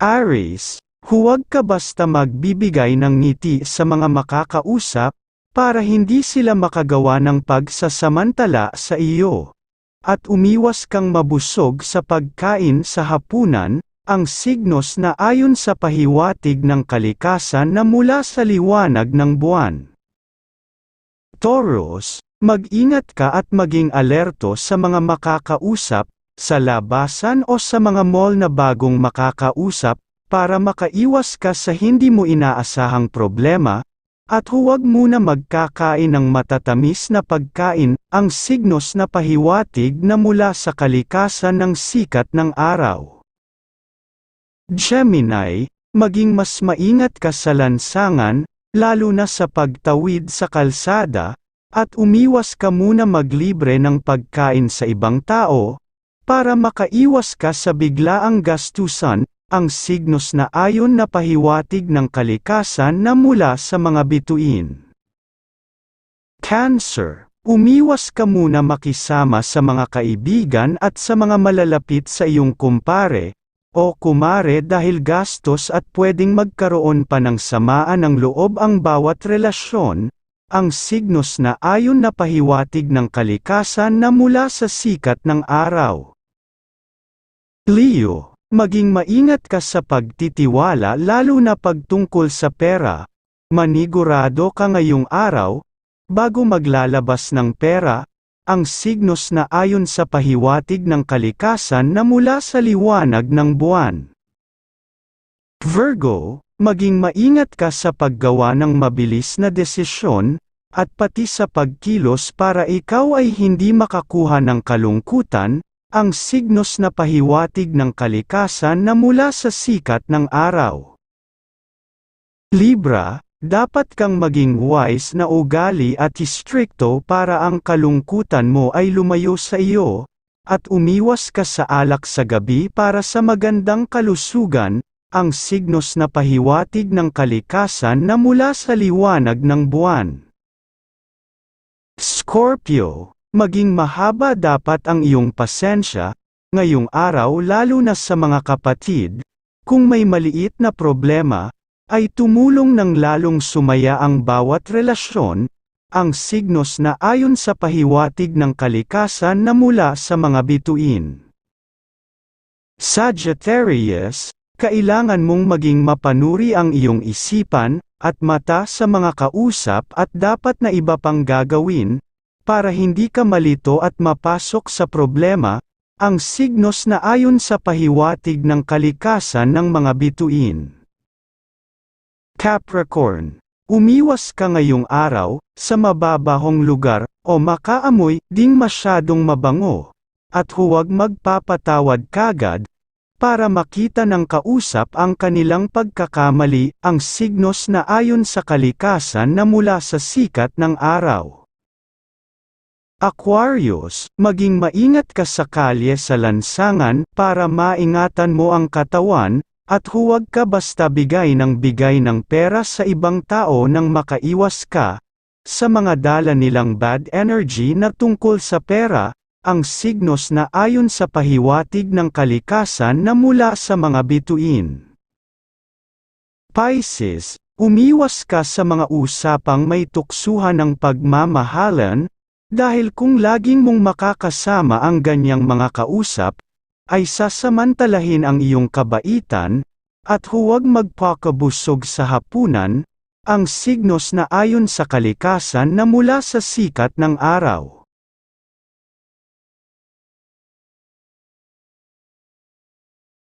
Aries, huwag ka basta magbibigay ng ngiti sa mga makakausap, para hindi sila makagawa ng pagsasamantala sa iyo. At umiwas kang mabusog sa pagkain sa hapunan, ang signos na ayon sa pahiwatig ng kalikasan na mula sa liwanag ng buwan. Taurus, mag-ingat ka at maging alerto sa mga makakausap, sa labasan o sa mga mall na bagong makakausap, para makaiwas ka sa hindi mo inaasahang problema, at huwag muna magkakain ng matatamis na pagkain, ang signos na pahiwatig na mula sa kalikasan ng sikat ng araw. Gemini, maging mas maingat ka sa lansangan, lalo na sa pagtawid sa kalsada, at umiwas ka muna maglibre ng pagkain sa ibang tao, para makaiwas ka sa biglaang gastusan, ang signos na ayon na pahiwatig ng kalikasan na mula sa mga bituin. Cancer, umiwas ka muna makisama sa mga kaibigan at sa mga malalapit sa iyong kumpare, o kumare dahil gastos at pwedeng magkaroon pa ng samaan ng loob ang bawat relasyon, ang signos na ayon na pahiwatig ng kalikasan na mula sa sikat ng araw. Leo, maging maingat ka sa pagtitiwala lalo na pagtungkol sa pera. Manigurado ka ngayong araw, bago maglalabas ng pera, ang signos na ayon sa pahiwatig ng kalikasan na mula sa liwanag ng buwan. Virgo, maging maingat ka sa paggawa ng mabilis na desisyon, at pati sa pagkilos para ikaw ay hindi makakuha ng kalungkutan, ang signos na pahiwatig ng kalikasan na mula sa sikat ng araw. Libra, dapat kang maging wise na ugali at istrikto para ang kalungkutan mo ay lumayo sa iyo, at umiwas ka sa alak sa gabi para sa magandang kalusugan, ang signos na pahiwatig ng kalikasan na mula sa liwanag ng buwan. Scorpio, Maging mahaba dapat ang iyong pasensya, ngayong araw lalo na sa mga kapatid, kung may maliit na problema, ay tumulong ng lalong sumaya ang bawat relasyon, ang signos na ayon sa pahiwatig ng kalikasan na mula sa mga bituin. Sagittarius, kailangan mong maging mapanuri ang iyong isipan, at mata sa mga kausap at dapat na iba pang gagawin, para hindi ka malito at mapasok sa problema, ang signos na ayon sa pahiwatig ng kalikasan ng mga bituin. Capricorn, umiwas ka ngayong araw, sa mababahong lugar, o makaamoy, ding masyadong mabango, at huwag magpapatawad kagad, para makita ng kausap ang kanilang pagkakamali, ang signos na ayon sa kalikasan na mula sa sikat ng araw. Aquarius, maging maingat ka sa kalye sa lansangan para maingatan mo ang katawan, at huwag ka basta bigay ng bigay ng pera sa ibang tao nang makaiwas ka, sa mga dala nilang bad energy na tungkol sa pera, ang signos na ayon sa pahiwatig ng kalikasan na mula sa mga bituin. Pisces, umiwas ka sa mga usapang may tuksuhan ng pagmamahalan, dahil kung laging mong makakasama ang ganyang mga kausap, ay sasamantalahin ang iyong kabaitan, at huwag magpakabusog sa hapunan, ang signos na ayon sa kalikasan na mula sa sikat ng araw.